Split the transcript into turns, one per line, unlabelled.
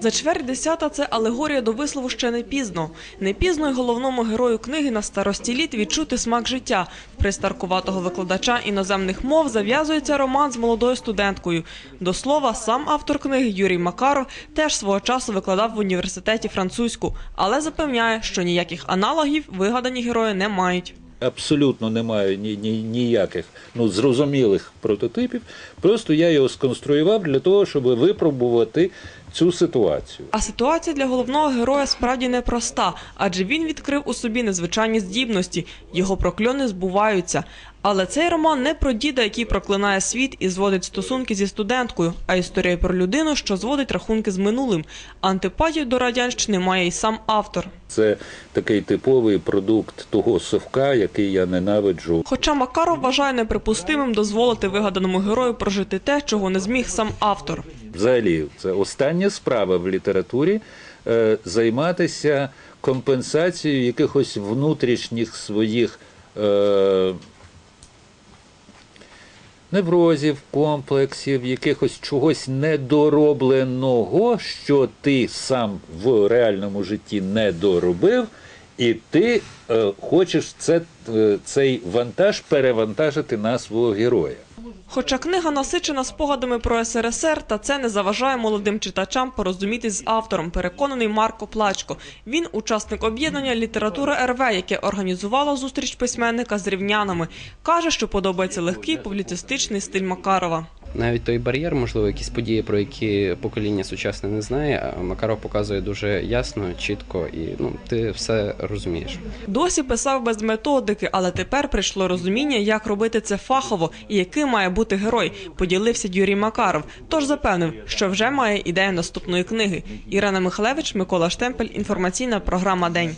За чверть десята це алегорія до вислову ще не пізно. Не пізно й головному герою книги на старості літ відчути смак життя. В пристаркуватого викладача іноземних мов зав'язується роман з молодою студенткою. До слова, сам автор книги Юрій Макаров теж свого часу викладав в університеті французьку, але запевняє, що ніяких аналогів вигадані герої не мають.
Абсолютно немає ні, ні, ніяких ну, зрозумілих прототипів. Просто я його сконструював для того, щоб випробувати цю ситуацію.
А ситуація для головного героя справді непроста, адже він відкрив у собі незвичайні здібності, його прокльони збуваються. Але цей роман не про діда, який проклинає світ і зводить стосунки зі студенткою, а історія про людину, що зводить рахунки з минулим. Антипатію до радянщини має й сам автор.
Це такий типовий продукт того совка, який я ненавиджу.
Хоча Макаров вважає неприпустимим дозволити вигаданому герою прожити те, чого не зміг сам автор.
Взагалі, це остання справа в літературі е, займатися компенсацією якихось внутрішніх своїх е, неврозів, комплексів, якихось чогось недоробленого, що ти сам в реальному житті не доробив, і ти е, хочеш це, е, цей вантаж перевантажити на свого героя.
Хоча книга насичена спогадами про СРСР, та це не заважає молодим читачам порозумітись з автором, переконаний Марко Плачко. Він учасник об'єднання література РВ, яке організувало зустріч письменника з рівнянами. Каже, що подобається легкий публіцистичний стиль Макарова.
Навіть той бар'єр, можливо, якісь події, про які покоління сучасне не знає, а Макаров показує дуже ясно, чітко і ну ти все розумієш.
Досі писав без методики, але тепер прийшло розуміння, як робити це фахово і яким має бути герой. Поділився Юрій Макаров. Тож запевнив, що вже має ідею наступної книги. Ірина Михалевич, Микола Штемпель. Інформаційна програма День.